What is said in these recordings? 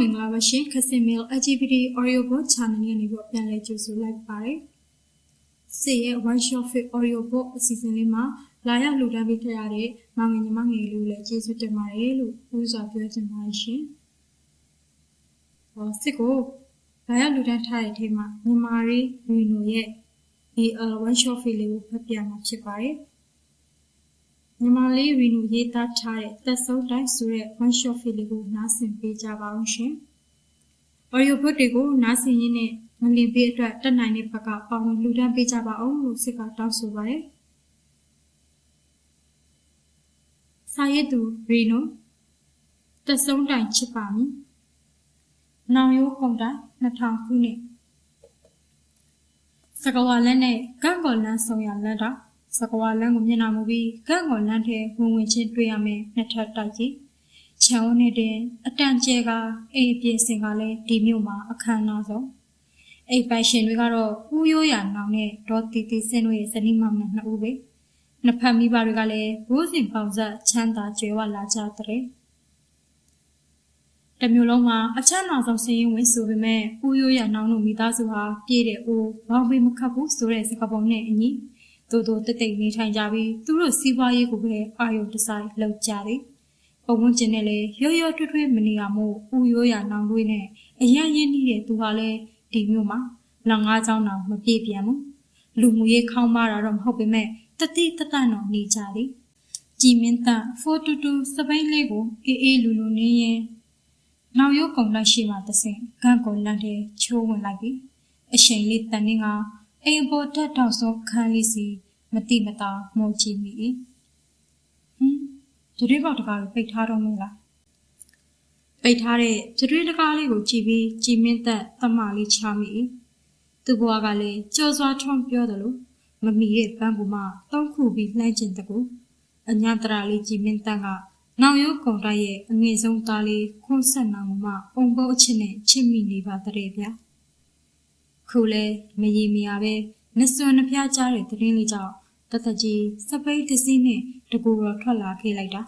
မင်္ဂလာပါရှင်ခစင်မေလ် LGBT audio book channel ကနေပြီးပြန်လည်ကြိုဆိုလိုက်ပါတယ်။စေရဲ့ one shot fit audio book အစီအစဉ်လေးမှာလာရောက်လူတန်းပေးထရတဲ့မောင်ငယ်ညီမငယ်လေးလည်းကျေးဇူးတင်ပါတယ်လို့ပြောစွာပြောချင်ပါတယ်ရှင်။ဟောစစ်ကိုလာရောက်လူတန်းထားတဲ့အချိန်မှာညီမလေးရီနိုရဲ့ဒီ one shot fit လေးကိုဖတ်ပြမှာဖြစ်ပါတယ်။ ညီမလေးရီနူရေးသားထားတဲ့သက်ဆုံးတိုင်းဆိုတဲ့ one shot film လေးကိုနားဆင်ပေးကြပါအောင်ရှင်။ audio book တွေကိုနားဆင်ရင်းနဲ့ငလင်ပေးအတွက်တက်နိုင်တဲ့ဘက်ကပါဝင်လူတန်းပေးကြပါအောင်လို့စစ်ကတောင်းဆိုပါတယ်။စာရေးသူရီနူသက်ဆုံးတိုင်းချစ်ပါမည်။နောင်ရိုးခုံတိုင်း2000ခုနှစ်စကဝါလက်နဲ့ကန့်ကော်လန်းဆောင်ရလက်တော့ စကွာလန်းကိုမျက်နှာမူပြီးကန့်ကော်လန်းထဲဝင်ဝင်ချင်းတွေ့ရမယ်နှစ်ထပ်တိုက်ကြီးချောင်းနဲ့တဲ့အတန်ကျဲကအိမ်ပြင်စင်ကလည်းဒီမြို့မှာအခမ်းအနားဆုံးအိမ်ပိုင်ရှင်တွေကတော့ဦးရိုးရနောင်နဲ့ဒေါ်တီတီစင်တို့ရဲ့ဇနီးမောင်နှံနှစ်ဦးပဲနှစ်ဖက်မိဘတွေကလည်းဘိုးစဉ်ပေါင်ဆက်ချမ်းသာကြွယ်ဝလာကြတဲ့တမျိုးလုံးမှာအချမ်းသာဆုံးစည်ရင်ဝင်ဆိုပေမဲ့ဦးရိုးရနောင်တို့မိသားစုဟာပြည့်တဲ့အိုးဘောင်ပေမခတ်ဘူးဆိုတဲ့စကားပုံနဲ့အညီ တူတူတိတ်တိတ်နေထိုင်ကြပြီးသူတို့စီးပွားရေးကိုပဲအာရုံတစိုက်လုပ်ကြတယ်။ပုံဝင်ကျင်နဲ့လေရောရောထွေးထွေးမနေရမို့ဦးရိုးရနောင်တွေးနဲ့အရန်ရင်းနှီးတဲ့သူဟာလည်းဒီမျိုးမှာလငါးချောင်းတော်မပြေပြန်ဘူး။လူမှုရေးခေါင်းမာတာတော့မဟုတ်ပေမဲ့တတိတတန်တော်နေကြတယ်။ကြည်မင်းတန်422စပိန်လေးကိုအေးအေးလူလူနေရင်နောက်ရုပ်ကုံလိုက်ရှိမှတဆင်ဂန့်ကုံလန့်တဲ့ချိုးဝင်လိုက်ပြီ။အရှိန်လေးတန်နေက အိမ်ပေါ်တက်တော့စောခန်းလေးစီမတိမတာမှုန်ချီမိ၏ဟင်ကြွေးပေါက်တကားကိုပိတ်ထားတော့မလားပိတ်ထားတဲ့ကြွေးတကားလေးကိုကြည့်ပြီးကြည်မင်းသက်တမလေးချမိ၏သူဘွားကလည်းကြော်စွာထွန်းပြောတယ်လို့မမီရဲ့ပန်းကူမှတောင်းခုပြီးလှမ်းကျင်တကူအညာတရာလေးကြည်မင်းတန်းကနောက်ရုပ်ကုံတိုက်ရဲ့အငယ်ဆုံးသားလေးခွန်းဆက်နောင်မှပုံပုတ်အချစ်နဲ့ချစ်မိနေပါတဲ့ဗျာ ခုလဲမရီမရပဲနစွန်နှဖျားကြတဲ့တရင်လေးကြောင့်တသက်ကြီးစပိတ်တစည်းနဲ့တကူတော်ထွက်လာခဲ့လိုက်တာ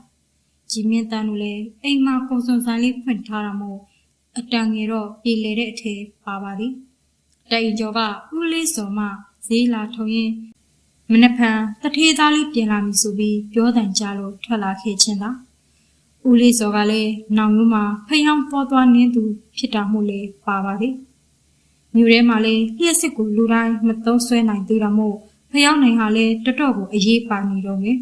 ကြည်မြင့်တန်းတို့လည်းအိမ်မှာကုံစုံဆိုင်လေးဖွင့်ထားတာမို့အတန်ငယ်တော့ပြေလေတဲ့အထည်ပါပါသည်တိုင်ကျော်ကဦးလေးစော်မှဈေးလာထုံရင်မနက်ဖြန်တထေးသားလေးပြင်လာပြီဆိုပြီးပြောတန်ကြလို့ထွက်လာခဲ့ခြင်းသာဦးလေးစော်ကလည်းနောင်ရိုးမှာဖျောင်းပေါ်သွားနင်းသူဖြစ်တာမို့လေပါပါသည် မြို့ထဲမှာလည်းလျှက်စစ်ကိုလူတိုင်းမသုံးဆွဲနိုင်သေးတာမို့ဖျောင်းနိုင်ဟာလည်းတတော့ကိုအရေးပါနေတော့ငယ်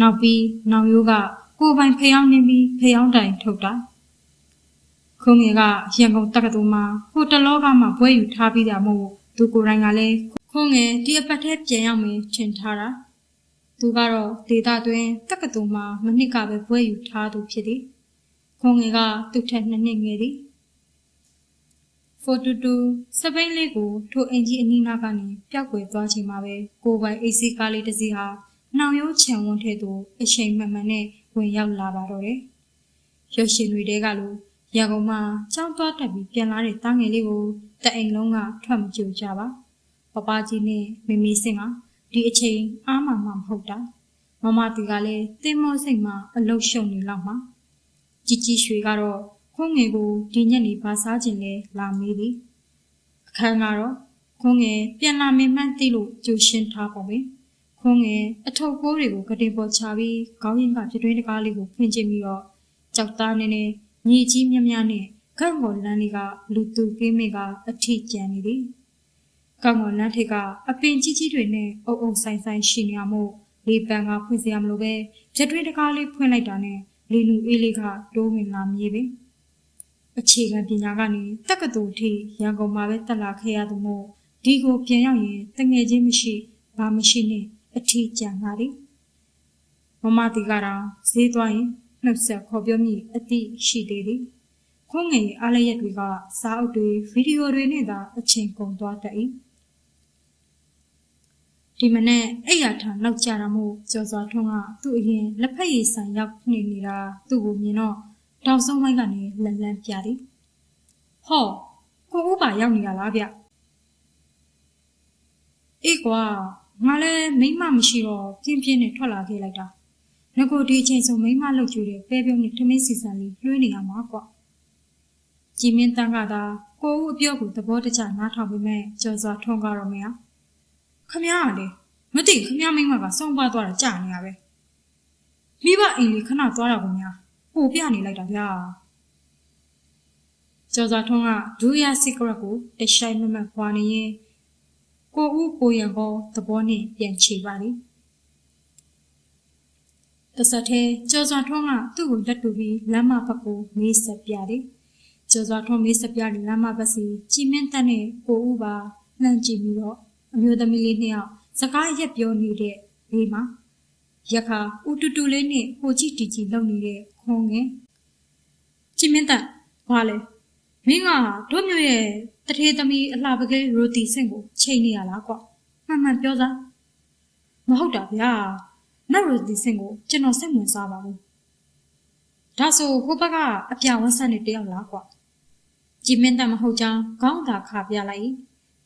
နောက်ပြီးနောင်ရိုးကကိုပိုင်ဖျောင်းနေပြီးဖျောင်းတိုင်ထုတ်တာခုံငယ်ကရန်ကုန်တက္ကသိုလ်မှာဟိုတလောကမှာဘွဲယူထားပြီးတာမို့သူကိုယ်တိုင်ကလည်းခုံငယ်ဒီအပတ်ထဲပြန်ရောက်မယ်ထင်ထားတာသူကတော့ဒေတာတွင်တက္ကသိုလ်မှာမနှစ်ကပဲဘွဲယူထားသူဖြစ်သည်ခုံငယ်ကသူ့ထက်နှစ်နှစ်ငယ်သည် 422စပိန်လေးကိုထိုအင်ကြီးအနီးနားကနေပျောက်ကွယ်သွားချိန်မှာပဲကိုပိုင်အေးစီကားလေးတစ်စီးဟာနှောင်ရိုးချံဝန်းထဲသို့အရှိန်မှန်မှန်နဲ့ဝင်ရောက်လာပါတော့တယ်။ရွှေရှင်တွေတဲကလိုရန်ကုန်မှာကြောင်းသွားတက်ပြီးပြန်လာတဲ့တားငယ်လေးကိုတအိမ်လုံးကထွက်မကြိုကြပါ။ပပကြီးနဲ့မမီစင်ကဒီအချိန်အားမှမှမဟုတ်တာ။မမတီကလည်းတင်းမောစိတ်မှာအလုရှုံနေလောက်မှာကြီးကြီးရွှေကတော့ ခွန်းငယ်ကိုဒီညက်နေပါစားခြင်းလဲလာမေးသည်အခန်းကတော့ခွန်းငယ်ပြန်လာမင်းမှန်းသိလို့ကြိုရှင်းထားပါပဲခွန်းငယ်အထုပ်ကိုးတွေကိုကတင်ပေါ်ချပြီးခေါင်းရင်းကပြတွင်းတကားလေးကိုဖွင့်ကျင်ပြီးတော့ကြောက်သားနေနေညီကြီးမြမြနဲ့ကန့်ပေါ်လန်းလေးကလူသူကင်းမိကအထိကျန်နေသည်ကန့်ပေါ်လန်းထိပ်ကအပင်ကြီးကြီးတွေနဲ့အုပ်အုပ်ဆိုင်ဆိုင်ရှိနေရမို့လေပန်ကဖွင့်စရာမလိုပဲပြတွင်းတကားလေးဖွင့်လိုက်တာနဲ့လေလူအေးလေးကတိုးဝင်လာမြေပဲ။ အခြေခံပညာကနေတက္ကသိုလ်ထိရန်ကုန်မှာပဲတက်လာခဲ့ရသူမို့ဒီကိုပြန်ရောက်ရင်တငယ်ချင်းမရှိဘာမရှိနဲ့အထီးကျန်ပါသည်မမတီကတော့ဈေးသွားရင်နှုတ်ဆက်ခေါ်ပြောမိအတိရှိသေးသည်ခွန်ငယ်အားလရက်တွေကစာအုပ်တွေဗီဒီယိုတွေနဲ့သာအချိန်ကုန်သွားတတ်၏ဒီမနေ့အဲ့ရထားနောက်ကြတာမို့ကျော်စွာထွန်းကသူ့အရင်လက်ဖက်ရည်ဆိုင်ရောက်နေနေတာသူ့ကိုမြင်တော့ တောင်ဆုံးပိုင်းကနေလန်လန်ပြသည်ဟောကိုဦးပါရောက်နေရလားဗျအေးကွာငါလည်းမိမမရှိတော့ပြင်းပြင်းနဲ့ထွက်လာခဲ့လိုက်တာငကိုဒီအချိန်ဆိုမိမလှုပ်ကြည့်တယ်ပဲပြုံးနဲ့ထမင်းစီစံလေးလွှဲနေရမှာကွာကြည်မင်းတန်းကသာကိုဦးအပြောကိုသဘောတကျနားထောင်ပေမဲ့ကျော်စွာထွန်းကားတော့မရခမရကလေမသိခမရမိမကစောင်းပါသွားတာကြာနေရပဲမိဘအိမ်လေးခဏသွားတာကများ ပို့ပြနေလိုက်တာဗျာကျော်စွာထွန်းကဒူယာစီကရက်ကိုတရှိုင်းမမတ်ဖွာနေရင်ကိုဦးကိုရံဘောသဘောနဲ့ပြန်ချေပါလိတဆက်သေးကျော်စွာထွန်းကသူ့ကိုလက်တူပြီးလမ်းမဘက်ကိုမေးဆက်ပြတယ်ကျော်စွာထွန်းမေးဆက်ပြတဲ့လမ်းမဘက်စီကြည်မင်းတက်နဲ့ကိုဦးပါလှမ်းကြည့်ပြီးတော့အမျိုးသမီးလေးနှစ်ယောက်စကားရက်ပြောနေတဲ့ဘေးမှာ ရက်ခါဦးတူတူလေးနဲ့ဟိုကြည့်တီကြည့်လုံနေတဲ့ခွန်ငယ်ကြည်မင်းတက်ဘာလဲမင်းကတို့မျိုးရဲ့တထေးသမီးအလှပကလေးရိုတီစင့်ကိုချိန်နေရလားကွာမှန်မှန်ပြောစမ်းမဟုတ်တာဗျာနောက်ရိုတီစင့်ကိုကျွန်တော်စိတ်ဝင်စားပါဘူးဒါဆိုဟိုဘက်ကအပြဝန်းဆက်နေတယောက်လားကွာကြည်မင်းတန်မဟုတ်ကြောင်းခေါင်းသာခါပြလိုက်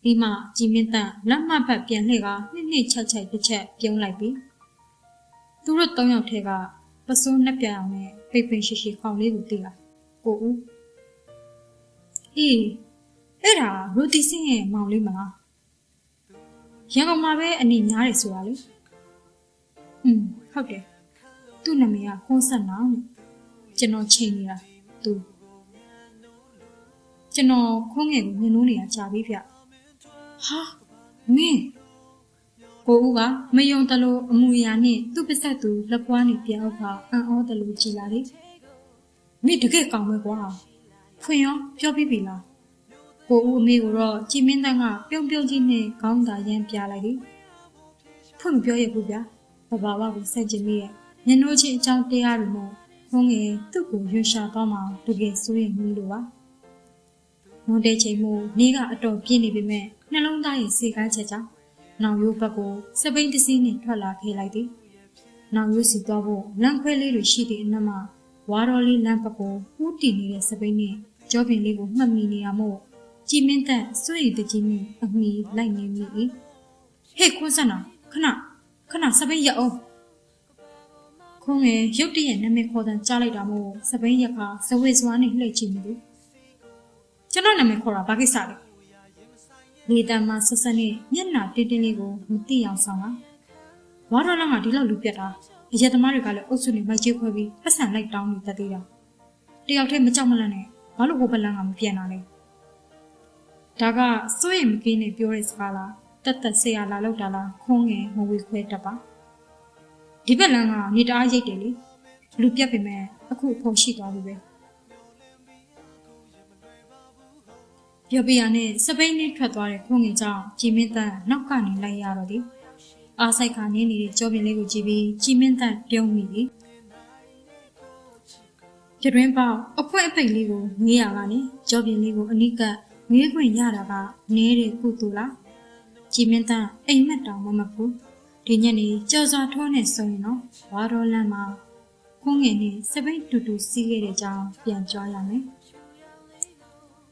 ဒီမှကြည်မင်းတန်လက်မှတ်ဖက်ပြန်လှည့်ကနှစ်နှစ်ချက်ချက်တစ်ချက်ပြုံးလိုက်ပြီ သူတို့၃ယောက်ထဲကပစိုးနှစ်ပြအောင်နဲ့ဖိတ်ဖိတ်ရှိရှိခေါင်းလေးကိုတီးလာကိုဦးအေးအဲ့ဒါရိုတီစင်းရဲ့မောင်လေးမလားရန်ကုန်မှာပဲအနေများတယ်ဆိုတာလေอืมဟုတ်တယ်သူ့နာမည်ကခွန်းဆက်နောင်တဲ့ကျွန်တော်ချိန်နေတာသူကျွန်တော်ခွန်းငယ်ကိုမြင်လို့နေတာကြာပြီဗျဟာမင်း ကိုဦးကမယုံတလို့အမူအရာနဲ့သူ့ပစက်သူလက်ပွားနေပြောက်ကအံ့ဩတလို့ကြည်လာတယ်မင်းတကယ်ကောင်းပဲကွာဖွင့်ရောပြောပြပြီလားကိုဦးအမေကိုတော့ကြည်မင်းတန်းကပြုံးပြုံးကြီးနဲ့ခေါင်းသာရမ်းပြလိုက်တယ်ဖွင့်မပြောရဘူးဗျာဘဘာဝကိုစက်ကျင်မိရဲ့ညနိုးချင်းအကြောင်းတရားတွေနဲ့ဘုံငယ်သူ့ကိုရွှေရှာသွားမှတကယ်စိုးရင်မိလို့ပါမွန်တဲ့ချိန်မို့နေကအတော်ပြင်းနေပေမဲ့နှလုံးသားရဲ့စေကားချက်ကြောင့် နောင်ရိုးဘက်ကိုစပိန်တစည်းနဲ့ထွက်လာခဲ့လိုက်သည်နောင်ရိုးစီသွားဖို့လမ်းခွဲလေးတွေရှိသည့်အနက်မှာဝါတော်လေးလမ်းဘက်ကိုဥတီနေတဲ့စပိန်နဲ့ကြောပင်လေးကိုမှတ်မိနေရမို့ကြည်မင်းသက်စွရိတကြီးနဲ့အမိလိုက်နေမိ၏ဟေ့ခွန်းစနာခဏခဏစပိန်ရအောင်ခွန်ငယ်ရုတ်တရက်နာမည်ခေါ်တဲ့ကြားလိုက်တာမို့စပိန်ရခါဇဝေစွာနဲ့လှည့်ကြည့်မိတယ်ကျွန်တော်နာမည်ခေါ်တာဘာကိစ္စလဲ လေတံမှာဆက်ဆက်နဲ့မျက်နှာတင်းတင်းလေးကိုမသိအောင်ဆောင်လာဝါတော်လကဒီလောက်လူပြတ်တာအရက်သမားတွေကလည်းအုပ်စုနဲ့မိုက်ချေခွဲပြီးပတ်စံလိုက်တောင်းနေတတ်သေးတာတယောက်တည်းမကြောက်မလန့်နဲ့ဘာလို့ဟိုဘလန်ကမပြန်တာလဲဒါကစိုးရိမ်မကင်းနဲ့ပြောတဲ့စကားလားတက်တက်ဆေးရလာလောက်တာလားခွန်းငယ်မဝေခွဲတတ်ပါဒီဘက်လန်ကနေတအားရိတ်တယ်လေလူပြတ်ပေမဲ့အခုဖုန်ရှိသွားပြီပဲ ပြောပြရနဲ့စပိန်နဲ့ထွက်သွားတဲ့ခွန်းငယ်ကြောင့်ကြည်မင်းတန်နောက်ကနေလိုက်ရတော့တယ်အားဆိုင်ခါနင်းနေတဲ့ကြောပင်လေးကိုကြည့်ပြီးကြည်မင်းတန်ပြုံးမိပြီပြတွင်းပေါက်အဖွဲအပိတ်လေးကိုငေးရကနေကြောပင်လေးကိုအနိကငေးခွင့်ရတာကနဲတဲ့ကုတူလားကြည်မင်းတန်အိမ်မက်တောင်မမဘူးဒီညနေကြော်စွာထိုးနေဆိုရင်တော့ဝါတော်လမ်းမှာခွန်းငယ်နဲ့စပိတ်တူတူစီးခဲ့တဲ့အကြောင်းပြန်ကြွားရမယ်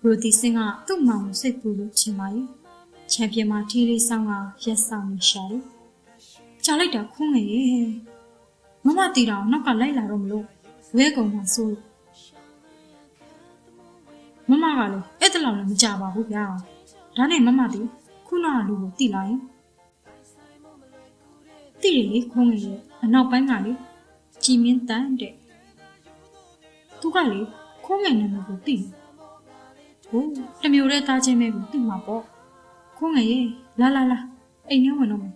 ရိုတီစင်ကသူ့မောင်ကိုစိတ်ပူလို့ချင်ပါရဲ့ချန်ပီယံမှာထီးလေးဆောင်ကရက်ဆောင်နေရှာတယ်ကြားလိုက်တာခွန်းငယ်ရဲ့မမတီတောင်နောက်ကလိုက်လာတော့မလို့ဝဲကုန်မှာစိုးမမကလည်းအဲ့တလောက်လည်းမကြပါဘူးဗျာဒါနဲ့မမတီခုနကလူကိုတိလိုက်တိရလေခွန်းငယ်ရဲ့အနောက်ပိုင်းကလေကြည်မင်းတန်းတဲ့သူကလေခွန်းငယ်နာမည်ကိုတိတယ် ဟိုတမျိုးတဲ့သားချင်းပဲကိုတိမှာပေါ့ခွန်းငယ်ရဲ့လာလာလာအိမ်ထဲဝင်တော့မယ်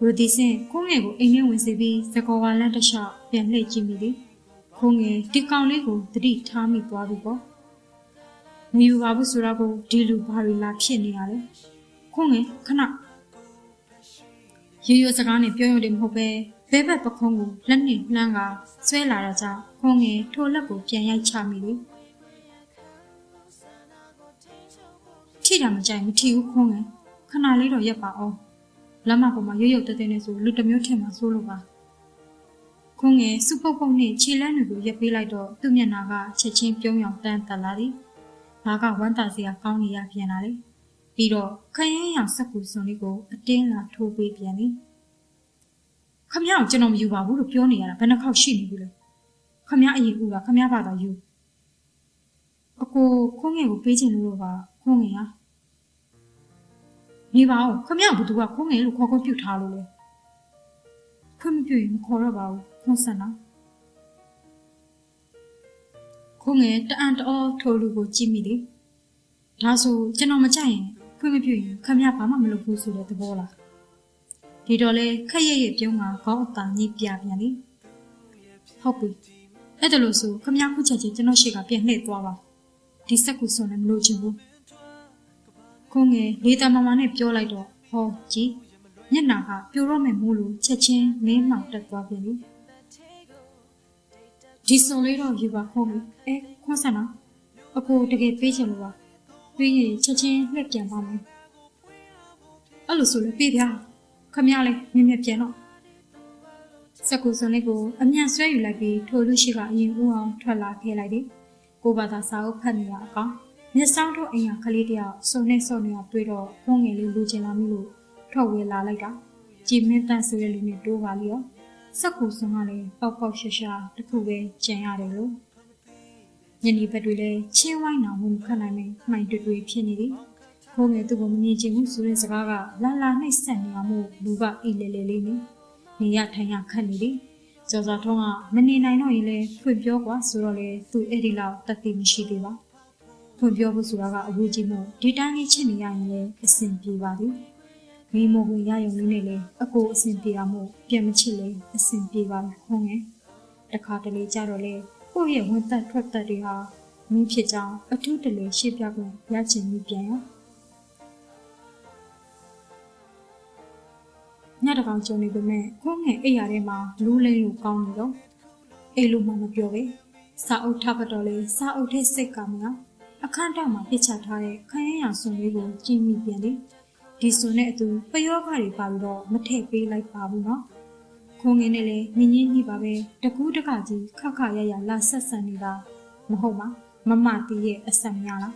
ရိုဒီစင်ခုံးငယ်ကိုအိမ်ထဲဝင်စီပြီးသကောဝါလန့်တလျှောက်ပြန်လှည့်ကြည့်မိတယ်။ခုံးငယ်ဒီကောင်လေးကိုတတိထားမိသွားပြီပေါ့။မယူပါဘူးဆိုတော့ကိုဒီလူဘာတွေလာဖြစ်နေရလဲ။ခုံးငယ်ခဏရိုးရိုးစကားနဲ့ပြောရုံတည်းမဟုတ်ပဲဘဲဘက်ပခုံးကိုလက်နဲ့လှမ်းကဆွဲလာတော့ကြောင့်ခုံးငယ်ထိုလက်ကိုပြန်ရိုက်ချမိတ ထိတာမကြိုက်မထီဘူးခုံးငယ်ခဏလေးတော့ရက်ပါအောင်။လက်မပေါ်မှာရွရွတဲတဲနဲ့ဆိုလူတစ်မျိုးထင်မှာစိုးလို့ပါခွန်ငယ်စုပုတ်ပုတ်နဲ့ခြေလမ်းတွေကိုရက်ပေးလိုက်တော့သူ့မျက်နှာကချက်ချင်းပြုံးရောင်တန်းတက်လာသည်ဘာကဝမ်းသာစရာကောင်းနေရပြန်လာတယ်ပြီးတော့ခရင်ရောင်ဆက်ကူစွန်လေးကိုအတင်းလာထိုးပေးပြန်သည်ခမရအောင်ကျွန်တော်မယူပါဘူးလို့ပြောနေရတာဘယ်နှခေါက်ရှိနေပြီလဲခမရအရင်ဦးကခမရဘာသာယူအကိုခိုးငယ်ကိုပေးချင်လို့တော့ပါခိုးငယ်ဟာ နေပါဦးခမရဘသူကခိုးငယ်လို့ခေါ်ခွင့်ပြုထားလို့လေခွင့်မပြုရင်မခေါ်တော့ပါဘူးခွန်းဆန်နာခိုးငယ်တအံ့တောထိုးလူကိုကြည့်မိတယ်ဒါဆိုကျွန်တော်မကြိုက်ရင်ခွင့်မပြုရင်ခမရဘာမှမလုပ်ဘူးဆိုတဲ့သဘောလားဒီတော့လေခက်ရရဲ့ပြုံးကခေါင်းအသာညှိပြပြန်လေဟုတ်ပြီအဲ့ဒါလို့ဆိုခမရခုချက်ချင်းကျွန်တော်ရှေ့ကပြန်လှည့်သွားပါဒီစက်ကူစွန်လည်းမလို့ချင်ဘူး ခုငယ်လေးတမမနဲ့ပြောလိုက်တော့ဟောကြည့်မျက်နာကပြိုတော့မယ်မို့လို့ချက်ချင်းမင်းမှောင်တက်သွားပြန်ပြီဒီစုံလေးတော့ယူပါခုံးပြီအဲခွန်းဆန်နာအကိုတကယ်ပေးချင်လို့ပါပြီးရင်ချက်ချင်းလှည့်ပြန်ပါမယ်အဲ့လိုဆိုလည်းပြေးပြခမရလေမြင်မြပြန်တော့စက်ကူစုံလေးကိုအမြန်ဆွဲယူလိုက်ပြီးထိုလူရှိကအရင်ဦးအောင်ထွက်လာခဲ့လိုက်တယ်ကိုဘာသာစာအုပ်ဖတ်နေရအကောင် မျက်စောင်းတို့အိမ်ကကလေးတယောက်စုံနေစုံနေအောင်တွေ့တော့ဖုန်းငယ်လေးလူချင်လာမိလို့ထွက်ဝေလာလိုက်တာကြည်မင်းတန့်ဆိုတဲ့လူနဲ့တိုးပါလိရောစက်ကူစုံကလည်းပေါက်ပေါက်ရှာရှာတခုပဲကျန်ရတယ်လို့ညနေဘက်တွေလည်းချင်းဝိုင်းအောင်မှုခတ်နိုင်မယ်မှိုင်တွေ့တွေ့ဖြစ်နေသည်ဖုန်းငယ်သူ့ကိုမမြင်ချင်ဘူးဆိုတဲ့စကားကလာလာနှိပ်ဆက်နေအောင်မို့လူကအိလေလေလေးနေနေရထိုင်ရခတ်နေသည်ကျော်စောထုံးကမနေနိုင်တော့ရင်လည်းဖွင့်ပြောကွာဆိုတော့လေသူအဲ့ဒီလောက်တသိမရှိသေးပါ ဖွင့်ပြောဖို့ဆိုတာကအဝေးကြီးမို့ဒီတိုင်းလေးချစ်နေရရင်လည်းအဆင်ပြေပါသည်မိမို့ဝင်ရယုံလေးနဲ့လေအကိုအဆင်ပြေတာမို့ပြန်မချစ်လေအဆင်ပြေပါဟုတ်ငယ်တခါတလေကြတော့လေကိုယ့်ရဲ့ဝင်သက်ထွက်သက်တွေဟာမင်းဖြစ်ကြောင်းအထူးတလေရှေ့ပြခွင့်ရချင်မိပြန်ရောညတကောင်ကြုံနေပေမဲ့ခုံးငယ်အိပ်ရာထဲမှာလူးလိမ့်လို့ကောင်းနေတော့အိမ်လို့မှမပြောပဲစာအုပ်ထပ်တော့လေစာအုပ်ထဲစိတ်ကမလား အခန်းတောက်မှာပြစ်ချထားတဲ့ခရမ်းရောင်စုံလေးကိုကြည့်မိပြန်တယ်ဒီစုံနဲ့အတူပယောဂတွေပါပြီးတော့မထည့်ပေးလိုက်ပါဘူးနော်ခုံငင်းနဲ့လေမြင်းကြီးကြီးပါပဲတကူးတကကြီးခခရရလာဆက်ဆံနေတာမဟုတ်ပါမမတီးရဲ့အဆက်များလား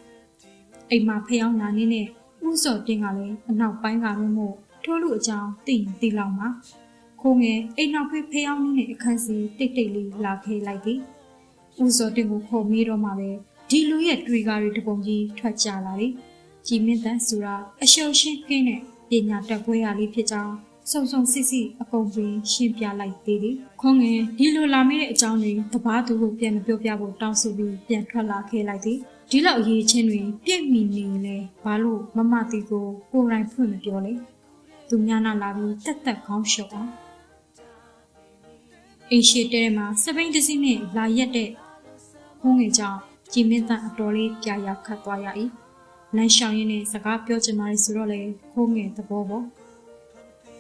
အိမ်မှာဖျောင်းနာနေနဲ့ဥစော်တင်ကလည်းအနောက်ပိုင်းကပဲမို့ထိုးလူအကြောင်းသိရင်သိလောက်မှာခိုးငယ်အိမ်နောက်ဖေးဖျောင်းနေတဲ့အခန်းစီတိတ်တိတ်လေးလာခဲလိုက်သည်ဥစော်တင်ကိုခေါ်မိတော့မှပဲ ဒီလူရဲ့တွေကားတွေတပုံကြီးထွက်ကြလာတယ်ကြည်မင်းတန်းဆိုတာအရှုံရှင်းခင်းတဲ့ပညာတတ်ပွဲရလေးဖြစ်ကြောင်းစုံစုံစစ်စစ်အကုန်ပင်ရှင်းပြလိုက်သေးတယ်။ခေါငယ်ဒီလိုလာမိတဲ့အကြောင်းတွေတပားသူကိုပြန်မပြောပြဖို့တောင်းဆိုပြီးပြန်ထွက်လာခဲ့လိုက်သည်။ဒီလောက်အရေးချင်းတွေပြည့်မီနေလေဘာလို့မမတီကိုကိုယ်တိုင်ဖွင့်မပြောလဲ။သူများနာလာပြီးတက်တက်ခေါင်းရှုပ်အောင်အင်းရှိတဲမှာစပိန်တစီနဲ့လာရက်တဲ့ခေါငယ်ကြောင့် ကြည်မင်းတန်အတော်လေးပြာရခတ်သွားရ၏။လမ်းရှောင်ရင်းနဲ့စကားပြောချင်ပါလေဆိုတော့လေခိုးငယ်သဘောပေါ့။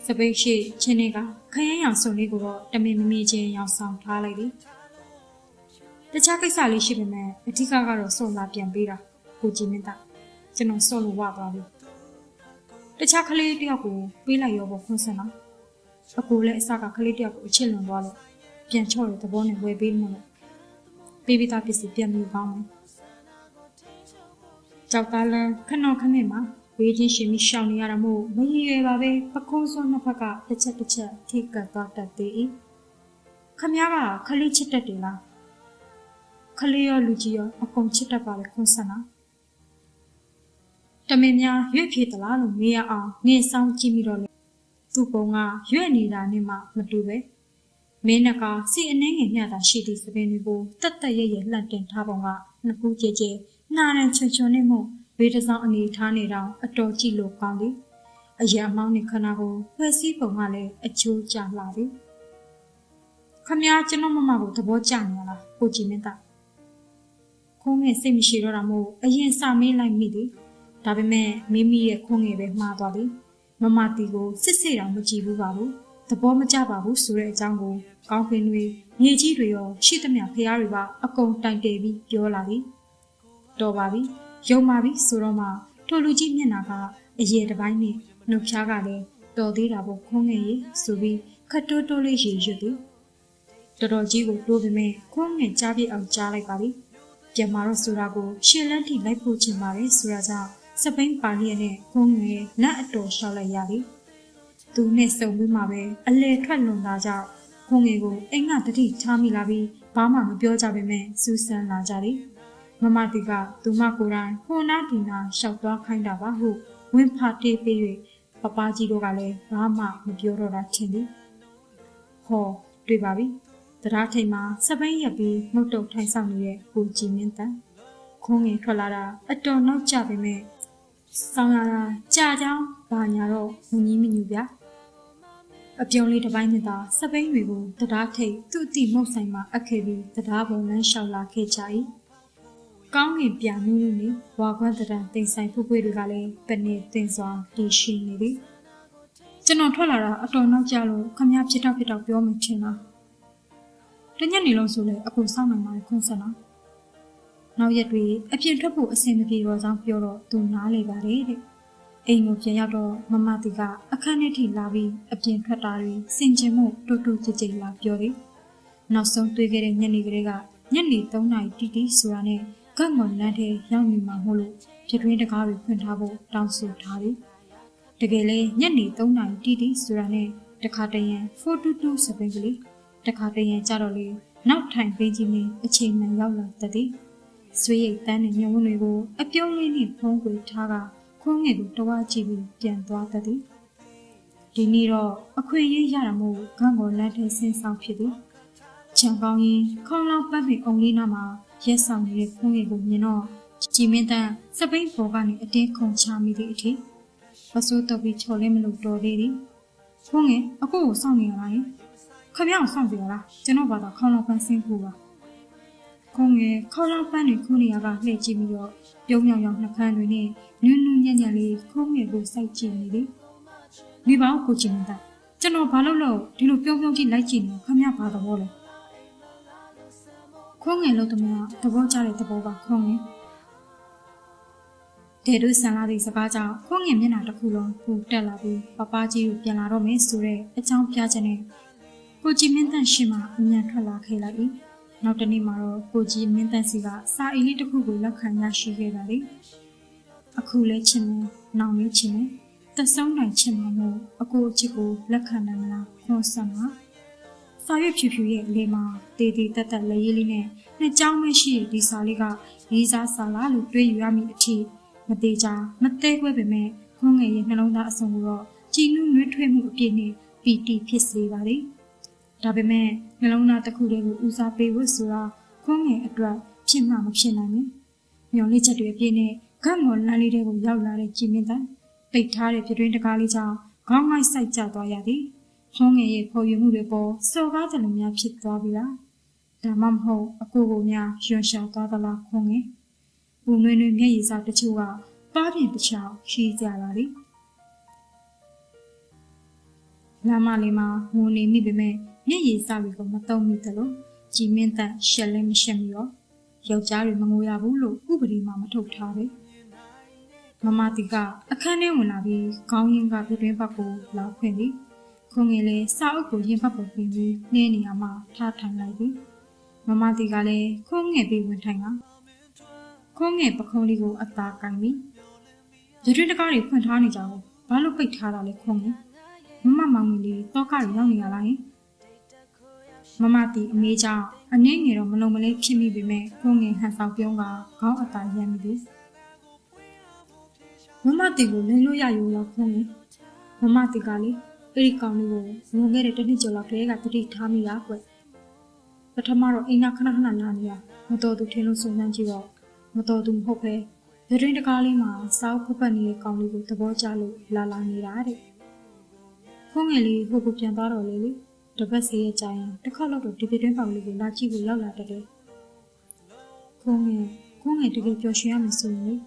စပိတ်ရှိချင်းတွေကခရမ်းရောင်စုံလေးကိုတော့တမင်မမီချင်းရောင်ဆောင်ထားလိုက်သည်တခြားကိစ္စလေးရှိပေမဲ့အဓိကကတော့စုံလာပြန်ပေးတာကိုကြည်မင်းသားကျွန်တော်စော့လို့ဝသွားပြီတခြားကလေးတယောက်ကိုပေးလိုက်ရောပေါ့ခွန်းစင်လားအကူလည်းအစကကလေးတယောက်ကိုအချစ်လွန်သွားလို့ပြန်ချော့တဲ့သဘောနဲ့ဝယ်ပေးမှလို့ ပေးပြီးသားပစ္စည်းပြန်ပြီးကောင်းမယ်ကြောက်သားလန်းခဏခဏမှာဝေးချင်းရှင်ပြီးရှောင်နေရတာမို့မရည်ရွယ်ပါပဲပကုံးစွန်းနှစ်ဖက်ကတစ်ချက်တစ်ချက်ထိကပ်သွားတတ်သေး၏ခမည်းကခလေးချစ်တတ်တယ်လားခလေးရောလူကြီးရောအကုန်ချစ်တတ်ပါလေခွန်းဆန်လားတမင်များရွေ့ဖြေသလားလို့မေးရအောင်ငေဆောင်ကြည့်ပြီးတော့လေသူ့ပုံကရွေ့နေတာနဲ့မှမတူပဲ မင်းနကစီအနှင်းငယ်မျှတာရှိသည့်သပင်တွေကိုတက်တက်ရရလှန့်တင်ထားပုံကနှစ်ခုကြဲကြဲနှာရန်ချွန်ချွန်နဲ့မို့ဘေးတစောင်းအနေထားနေတော့အတော်ကြည့်လို့ကောင်းသည်အရာမောင်းနေခဏကိုဖွဲ့စည်းပုံကလည်းအချိုးကျလာသည်ခမည်းကျွန်တော်မမကိုသဘောကျနေလားကိုကြည်မင်းသားခုံးငယ်စိတ်မရှိတော့တာမို့အရင်စမေးလိုက်မိသည်ဒါပေမဲ့မိမိရဲ့ခုံးငယ်ပဲမှားသွားသည်မမတီကိုစစ်စစ်တောင်မကြည့်ဘူးပါဘူး သဘောမကျပါဘူးဆိုတဲ့အကြောင်းကိုကောင်းကင်တွေမြေကြီးတွေရောရှိသမျှဖျားတွေကအကုန်တိုင်တယ်ပြီးပြောလာသည်တော်ပါပြီယုံပါပြီဆိုတော့မှထိုလူကြီးမျက်နှာကအရေတစ်ပိုင်းနဲ့နှုတ်ဖြားကလည်းတော်သေးတာပေါ့ခုံးငယ်ရေဆိုပြီးခတ်တိုးတိုးလေးရေရွတ်သည်တော်တော်ကြီးကိုတိုးပေမဲ့ခုံးငယ်ကြားပြအောင်ကြားလိုက်ပါပြီပြန်มาတော့ဆိုတာကိုရှေ့လန်းထိလိုက်ဖို့ချင်ပါတယ်ဆိုတာကြောင့်စပိန်ပါလီယနဲ့ခုံးငယ်လက်အတော်လျှောက်လိုက်ရသည် သူနဲ့စုံပြီးမှပဲအလဲထွက်လွန်လာကြောင့်ခုံငယ်ကိုအိမ်ကတတိချားမိလာပြီးဘာမှမပြောကြပေမဲ့စူးစမ်းလာကြသည်မမတီကသူမကိုယ်တိုင်ဟိုနာဒီနာရှောက်သွားခိုင်းတာပါဟုဝင်းဖာတေးပေး၍ပပကြီးတို့ကလည်းဘာမှမပြောတော့တာထင်သည်ဟောတွေ့ပါပြီတရားထိန်မှာစပိန်ရက်ပြီးနှုတ်တုတ်ထိုင်ဆောင်နေတဲ့ကိုကြည်မင်းတန်ခုံးငင်ထွက်လာတာအတော်နောက်ကျပေမဲ့ဆောင်ရတာကြာကြောင်းဘာညာတော့မကြီးမညူဗျာ အပြုံးလေးတစ်ပိုင်းနဲ့သာစပိန်တွေကိုတရားထိတ်သူ့အတိမုတ်ဆိုင်မှာအပ်ခဲ့ပြီးတရားပေါ်လမ်းလျှောက်လာခဲ့ကြ၏ကောင်းကင်ပြနူးနူးနဲ့ဝါခွန်းတရံတင်ဆိုင်ဖူးဖွေးတွေကလည်းပနေတင်စွာတည်ရှိနေသည်ကျွန်တော်ထွက်လာတာအတော်နောက်ကျလို့ခမရဖြစ်တော့ဖြစ်တော့ပြောမှချင်တာတညက်နေလုံးဆိုလဲအခုစောင့်နိုင်ပါခွန်းစလားနောက်ရက်တွေအပြင်ထွက်ဖို့အဆင်မပြေတော့ကြောင်းပြောတော့သူနားလေပါတယ်တဲ့ အိမ်ကိုပြန်ရောက်တော့မမတီကအခန်းထဲထိလာပြီးအပြင်ထွက်တာတွေစင်ကြင်မှုတူတူကြည်ကြည်လာပြောတယ်နောက်ဆုံးတွေ့ခဲ့တဲ့ညနေကလေးကညနေ3နာရီတီတီဆိုတာနဲ့ကတ်မွန်လမ်းထဲရောက်နေမှာမို့လို့ဖြစ်တွင်းတကားတွေဖွင့်ထားဖို့တောင်းဆိုထားတယ်တကယ်လေညနေ3နာရီတီတီဆိုတာနဲ့တခါတရံ422စပင်းကလေးတခါတရံကြတော့လေနောက်ထိုင်ပေးခြင်းနဲ့အချိန်မှန်ရောက်လာတည်ဆွေးရိတ်တန်းတဲ့ညဝန်းတွေကိုအပြုံးလေးနဲ့ဖုံးကွယ်ထားက ခွန်းငယ်ကိုတဝါကြည့်ပြီးပြန်သွားတည်ဒီနေ့တော့အခွင့်အရေးရတာမို့ဂန့်ကိုလမ်းထဲဆင်းဆောင်ဖြစ်သည်ချံကောင်းရင်ခေါင်းလောက်ပတ်ပြီးအုံလေးနာမှာရက်ဆောင်နေတဲ့ခွန်းငယ်ကိုမြင်တော့ကြည်မင်းတန်းစပိန်ပေါ်ကနေအတင်းခုန်ချမိသည့်အထိပစိုးတော့ပြီးချော်လဲမလို့တော်သေးသည်ခွန်းငယ်အခုကိုစောင့်နေရလားယင်ခမရအောင်စောင့်ကြရလားကျွန်တော်ဘာသာခေါင်းလောက်ပန်းဆင်းဖို့ပါ ခွန်းငယ်ခေါင်းလောက်ပန်းတွေခုနေရကလှည့်ကြည့်ပြီးတော့ပြုံးမြောင်မြောင်နှခမ်းတွေနဲ့နွန်းနွန်းညံ့ညံ့လေးခွန်းငယ်ကိုစိုက်ကြည့်နေသည်မိဘကိုကြည့်နေတာကျွန်တော်ဘာလို့လို့ဒီလိုပြုံးပြုံးကြည့်လိုက်ကြည့်နေခမရဘာသဘောလဲခွန်းငယ်လို့တမသဘောကျတဲ့သဘောပါခွန်းငယ်တဲ့တို့ဆန်လာသည့်စကားကြောင့်ခွန်းငယ်မျက်နှာတစ်ခုလုံးပူတက်လာပြီးပပကြီးကိုပြန်လာတော့မယ်ဆိုတဲ့အကြောင်းပြချက်နဲ့ကိုကြည်မင်းတန့်ရှင်မှအမြန်ထွက်လာခဲ့လိုက်၏ နောက်တနေ့မှာတော့ကိုကြည်မင်းတန့်စီကစာအီလေးတစ်ခုကိုလက်ခံရရှိခဲ့ပါလေအခုလဲချင်မယ်နောက်လေးချင်မယ်သက်ဆုံးနိုင်ချင်မှာမို့အကိုအချစ်ကိုလက်ခံနိုင်မလားခွန်ဆန်ပါစာရွက်ဖြူဖြူရဲ့လေမှာတေးသေးတက်တက်လက်ရည်လေးနဲ့နှစ်ကြောင်းမရှိဒီစာလေးကရေးစားစာလားလို့တွေးယူရမိအထိမသေးချာမသေးခွဲပေမဲ့ခွန်ငယ်ရဲ့နှလုံးသားအစုံကိုတော့ကြည်နူးနှွေးထွေးမှုအပြည့်နဲ့ပီတိဖြစ်စေပါလေ ဒါပေမဲ့နှလုံးသားတစ်ခုတည်းကိုဦးစားပေးဖို့ဆိုတာခွန်ငယ်အတွက်ဖြစ်မှမဖြစ်နိုင်ဘူးမျော်လင့်ချက်တွေအပြည့်နဲ့ဂတ်မော်လမ်းလေးတွေကိုရောက်လာတဲ့ကြည်မင်းသားပိတ်ထားတဲ့ပြတွင်းတကားလေးကြောင့်ခေါင်းငိုက်ဆိုင်ကျသွားရသည်။ဟုံးငယ်ရဲ့ဖော်ယူမှုတွေပေါ်စော်ကားတယ်လို့များဖြစ်သွားပြီလား။ဒါမှမဟုတ်အကိုကိုများယွန်ရှာသွားသလားခုံးငယ်။ပူနွေးနွေးမျက်ရည်စားတချို့ကပါးပြင်တစ်ချောင်းရှိကြလာသည်။လမ်းမလေးမှာငိုနေမိပေမဲ့ မျက်ရည်စားတွေကိုမတုံ့မိသလိုကြည်မင်းတန်ရှက်လည်းမရှက်မီရောယောက်ျားတွေမငိုရဘူးလို့ဥပဒေမှာမထုတ်ထားပဲ။မမတီကအခန်းထဲဝင်လာပြီးခေါင်းရင်းကပြတွင်းဘက်ကိုလာဖွင့်သည်ခုံငယ်လေးစာအုပ်ကိုရင်ဘက်ပေါ်ပြင်ပြီးနှင်းနေရမှထားထိုင်လိုက်သည်မမတီကလည်းခုံငယ်ပြီးဝင်ထိုင်ကခုံငယ်ပခုံးလေးကိုအသာကန်ပြီးပြတွင်းတကားတွေဖွင့်ထားနေကြဘူးဘာလို့ပိတ်ထားတာလဲခုံငယ်မမမောင်ငယ်လေးတော့ကရောက်နေရလားယင် မမတီအမေကြောင့်အနည်းငယ်တော့မလုံမလေးဖြစ်မိပေမဲ့ခုံငယ်ဟန်ဆောင်ပြုံးကခေါင်းအသာရမ်းမိသည်မမတီကိုလင်းလို့ရယူလောက်ခွန်းလေမမတီကလေအဲ့ဒီကောင်လေးကိုငုံခဲ့တဲ့တစ်နှစ်ကျော်လောက်ကလေးကတတိထားမိတာကွပထမတော့အိမ်ကခဏခဏလာနေရမတော်သူထင်လို့စုံစမ်းကြည့်တော့မတော်သူမဟုတ်ပဲဗရင်တကားလေးမှာစောက်ဖက်ဖက်နေတဲ့ကောင်လေးကိုသဘောကျလို့လာလာနေတာတဲ့ခွန်းငယ်လေးဟိုကိုပြန်သွားတော့လေလေ တပတ်စီရဲ့ကြာရင်တစ်ခါတော့ဒီပြတွင်းကောင်လေးကိုလာကြည့်ဖို့ရောက်လာတတ်တယ်ခွန်းငယ်ခွန်းငယ်တကယ်ပျော်ရွှင်ရမယ်ဆိုရင်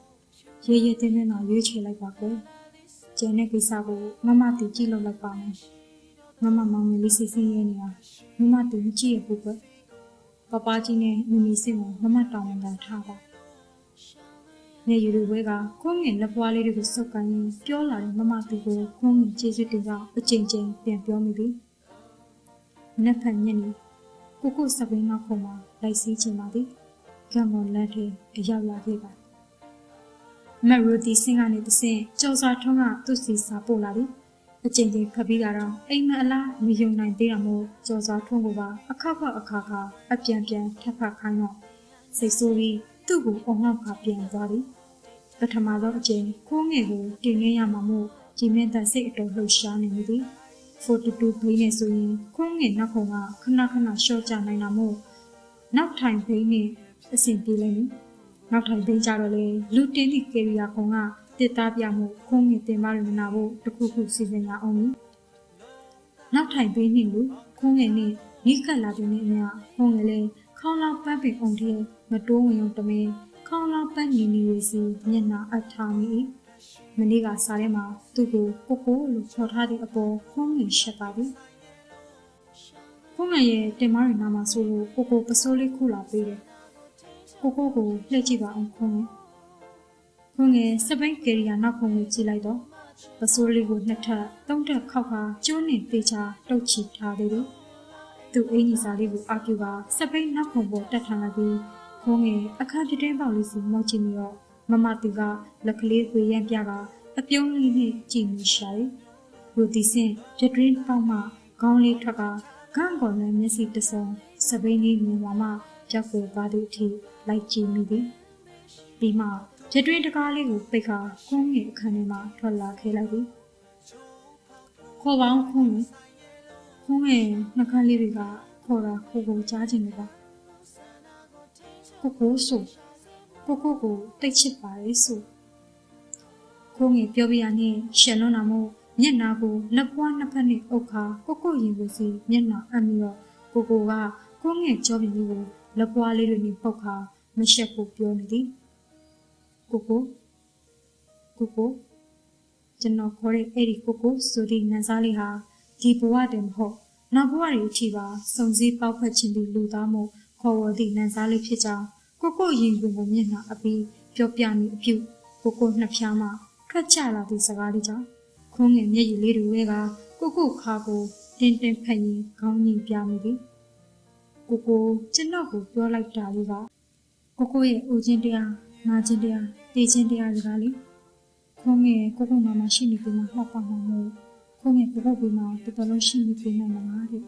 ရေရေတင်းတင်းတော့ရွေးချယ်လိုက်ပါကွယ်။ကျန်တဲ့ကိစ္စကိုမမတီကြည့်လို့လိုက်ပါမယ်။မမမောင်လေးစီစီရဲနေတာမမတီမကြည့်ရဘူးကွယ်။ပပကြီးနဲ့မမီစင်ကိုမမတောင်းဝန်ထားပါ။နေယူလူဝဲကခွန်းငင်လက်ပွားလေးတွေကိုစုပ်ကိုင်းပြောလာတဲ့မမတီကိုခွန်းငင်ကျေးဇူးတင်ကြောင်းအချိန်ချင်းပြန်ပြောမိ ပြီ။နက်ဖန်ညနေကိုကိုစပင်းနောက်ခုံမှာလိုက်စီးချင်ပါသည်။ကံမော်လက်ထဲအရောက်လာခဲ့ပါမက်ရိုတီစင်ကနေတဆင့်ကြော်စာထုံးကသူ့စီစာပို့လာသည်အကျဉ်းချင်းဖပ်ပြီးကတော့အိမ်မအလားမယုံနိုင်သေးတာမို့ကြော်စာထုံးကိုပါအခါခါအခါခါအပြန်ပြန်ထပ်ဖတ်ခိုင်းတော့စိတ်ဆိုးပြီးသူ့ကိုအုံနောက်ကပြန်သွားသည်ပထမသောအကြိမ်ခိုးငယ်ကိုတင်ငင်းရမှာမို့ကြည်မြင့်တဲ့စိတ်အတော်လှုပ်ရှားနေမိသည် 42ဘိန်းနဲ့ဆိုရင်ခိုးငယ်နောက်ခုံကခဏခဏရှော့ချနိုင်တာမို့နောက်ထိုင်ဘိန်းနဲ့အဆင်ပြေလိမ့်မည်နောက်ထိုင်ဘိန်းကြတော့လေလူတင်းသည့်ကေရီယာခုံကတစ်သားပြမှုခိုးငယ်တင်မရမနာဖို့တခုခုစီစဉ်ရအောင်မည်နောက်ထိုင်ဘိန်းနှင့်လူခိုးငယ်နှင့်နီးကပ်လာခြင်းနဲ့အမျှခိုးငယ်လေခေါင်းလောက်ပန်းပင်အောင်တဲ့မတိုးဝင်ုံတမင်ခေါင်းလောက်ပန်းနီနီရီစီမျက်နှာအထားမိ၏ မနေ့ကစားထဲမှာသူ့ကိုကိုကိုလို့ခေါ်ထားတဲ့အပေါ်ခိုးငယ်ရှက်ပါပြီခိုးငယ်ရဲ့တင်မရနာမှာဆိုလို့ကိုကိုပစိုးလေးခုလာပေးတယ်ကိုကိုကိုလှည့်ကြည့်ပါအောင်ခိုးငယ်ခိုးငယ်စပိန်ကယ်ရီယာနောက်ခုံကိုကြည့်လိုက်တော့ပစိုးလေးကိုနှစ်ထပ်သုံးထပ်ခောက်ခါကျိုးနေသေးချာတုတ်ချီထားသေးတယ်သူ့အင်ကြီးစာလေးကိုအာပြူကစပိန်နောက်ခုံပေါ်တက်ထားလိုက်ပြီးခိုးငယ်အခန်းပြတင်းပေါက်လေးစီမောက်ကြည့်ပြီးတော့ မမတူကလက်ကလေးဝေရမ်းပြကအပြုံးလေးနဲ့ကြည့်နေရှာတယ်။လူတီစင်ပြတွင်းပေါက်မှခေါင်းလေးထွက်ကဂန့်ပေါ်နဲ့မျက်စိတစုံစပိန်လေးမြင်သွားမှကြောက်ကိုပါသည့်အထိလိုက်ကြည့်မိသည်။ပြီးမှပြတွင်းတကားလေးကိုပိတ်ခါကုန်းငယ်အခန်းထဲမှာထွက်လာခဲ့လိုက်သည်။ခေါ်ပေါင်းခုံးခုံးငယ်နှကန်းလေးတွေကခေါ်တာကိုကိုကြားချင်တယ်ပါ။ကိုကိုဆို ကိုကိုကိုတိတ်ချစ်ပါလေဆိုကိုငယ်ပြောပြရနဲ့ရှယ်လွန်းတာမို့မျက်နာကိုလက်ပွားနှစ်ဖက်နဲ့အုပ်ခါကိုကိုရင်ကိုစီမျက်နာအပ်ပြီးတော့ကိုကိုကကိုငယ်ကြောပြင်းလေးကိုလက်ပွားလေးတွေနဲ့ပုတ်ခါမရှက်ကိုပြောနေသည်ကိုကိုကိုကိုကျွန်တော်ခေါ်တဲ့အဲ့ဒီကိုကိုဆိုတဲ့နန်းစားလေးဟာဒီဘဝတည်းမဟုတ်နောက်ဘဝတွေအထိပါစုံစည်းပေါက်ဖက်ခြင်းဒီလူသားမို့ခေါ်ဝေါ်သည့်နန်းစားလေးဖြစ်ကြောင်း ကိုကိုရင်ကိုကိုမျက်နှာအပြီးပြောပြမိအပြုကိုကိုနှစ်ဖြားမှထွက်ချလာသည့်စကားလေးကြောင့်ခုံးငယ်မျက်ရည်လေးတွေကကိုကိုခါကိုတင်းတင်းဖက်ရင်ခေါင်းကြီးပြမိသည်ကိုကိုကျွန်တော်ကိုပြောလိုက်တာလေးကကိုကိုရဲ့ဦးချင်းတရားနာချင်းတရားတည်ချင်းတရားတွေကလေခုံးငယ်ကိုကိုနာမရှိနေပြီမှမှတ်ပါမှာမို့ခုံးငယ်ကိုကိုပြီးမှတော်တော်လုံးရှိနေပြီမှမှာတဲ့